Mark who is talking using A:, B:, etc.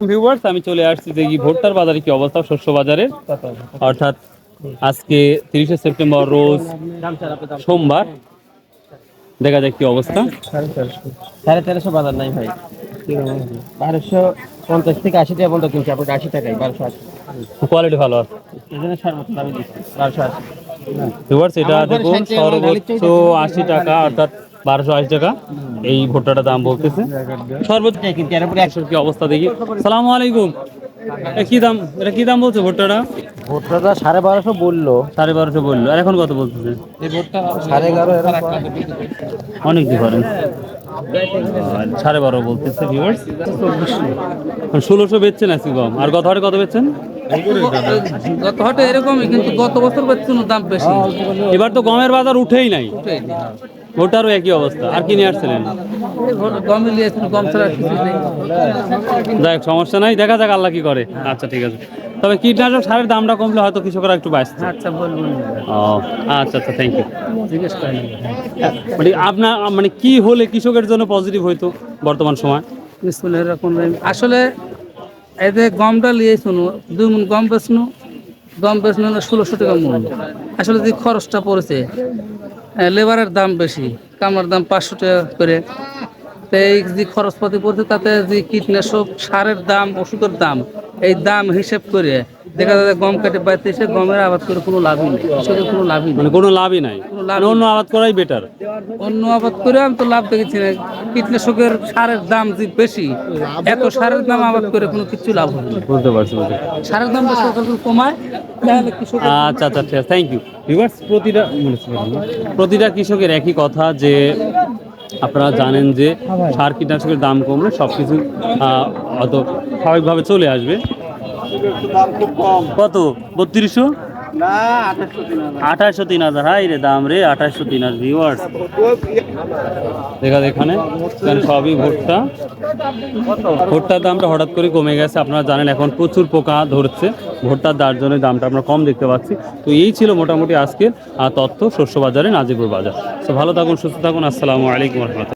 A: Viewers আমি চলে আসছি দেখি ভুট্টার বাজারে কি অবস্থা শস্য বাজারের। অর্থাৎ আজকে তিরিশে সেপ্টেম্বর রোজ সোমবার। দেখা যাক কি অবস্থা।
B: সাড়ে তেরোশো বাজার নাই ভাই। বারোশো পঞ্চাশ থেকে আশি টাকা পর্যন্ত কিনছি আপনাকে আশি টাকায় বারোশো আশি।
A: কোয়ালিটি ভালো আছে।
B: এই সর্বোচ্চ দামে দিচ্ছি বারোশো আশি।
A: ভিউয়ার্স এটা দেখুন
B: 60 টাকা, আমার গাড়ির
A: সর্বোচ্চ আশি টাকা অর্থাৎ বারোশো আশি টাকা। এই ভুট্টাটার দাম বলতেছে। সর্বোচ্চ
B: টাকা কিনছি এর উপরে একশো
A: কি অবস্থা দেখি। সালামু আলাইকুম। এ কি দাম? এটা কি দাম বলছে ভুট্টাটা?
B: ভোটটা সাড়ে বারোশো বলল।
A: সাড়ে বারোশো বলল। আর এখন কত বলতেছে?
B: সাড়ে এগারো
A: অনেক ডিফারেন্স সাড়ে বারো বলতেছে ভিউয়ার্স ষোলোশো বেচছেন আজকে কম। আর গত হাটে কত বেচছেন?
C: গত হাটে এরকমই কিন্তু গত বছর বেচছিল দাম বেশি।
A: এবার তো গমের বাজার উঠেই নাই। ভোটারও একই অবস্থা আর কি নিয়ে আসছিলেন? যাই সমস্যা নাই দেখা যাক আল্লাহ কি করে। আচ্ছা ঠিক আছে। তবে কীটনাশক সারের দামটা কমলে হয়তো কৃষকরা একটু বাঁচত
C: আচ্ছা বলবেন
A: ও আচ্ছা আচ্ছা থ্যাংক ইউ
C: জিজ্ঞেস করেন।
A: মানে আপনার মানে কি হলে কৃষকের জন্য পজিটিভ হইতো বর্তমান সময়?
C: আসলে এতে গমটা লিয়ে শুনো দুই মন গম বেচনো গম বেচনো ষোলোশো টাকা মন আসলে যে খরচটা পড়েছে লেবারের দাম বেশি কামড়ার দাম পাঁচশো টাকা করে। এই যে খরচপাতি পড়ছে, তাতে যে কীটনাশক সারের দাম, ওষুধের দাম, এই দাম হিসেব করে দেখা যাচ্ছে গম কেটে এসে গমের আবাদ করে কোনো লাভই নেই কৃষকের কোনো লাভই নেই।
A: মানে কোনো লাভই নাই। মানে অন্য আবাদ করাই বেটার
C: অন্য আবাদ করে আমি তো লাভ দেখেছি না। কীটনাশকের সারের দাম যে বেশি এত সারের দাম আবাদ করে কোনো কিছু লাভ হবে না।
A: বুঝতে পারছি।
C: সারের দামটা সরকার কমায় তাহলে কৃষক
A: আচ্ছা আচ্ছা আছে। থ্যাংক ইউ ভিউয়ার্স প্রতিটা প্রতিটা কৃষকের একই কথা যে আপনারা জানেন যে সার কীটনাশকের দাম কমলে সব কিছু অত স্বাভাবিকভাবে চলে আসবে। কত? বত্রিশশো? আঠাশশো তিন হাজার। হাই রে দাম রে আঠাশশো তিন হাজার ভিউয়ার্স দেখা এখানে। সবই ভুট্টা। ভুট্টার দামটা হঠাৎ করে কমে গেছে। আপনারা জানেন এখন প্রচুর পোকা ধরছে। ভুট্টার দার জন্য দামটা আমরা কম দেখতে পাচ্ছি। তো এই ছিল মোটামুটি আজকের তথ্য শস্য বাজারে নাজিপুর বাজার। তো ভালো থাকুন সুস্থ থাকুন। আসসালামু আলাইকুম রহমতুল্লাহ।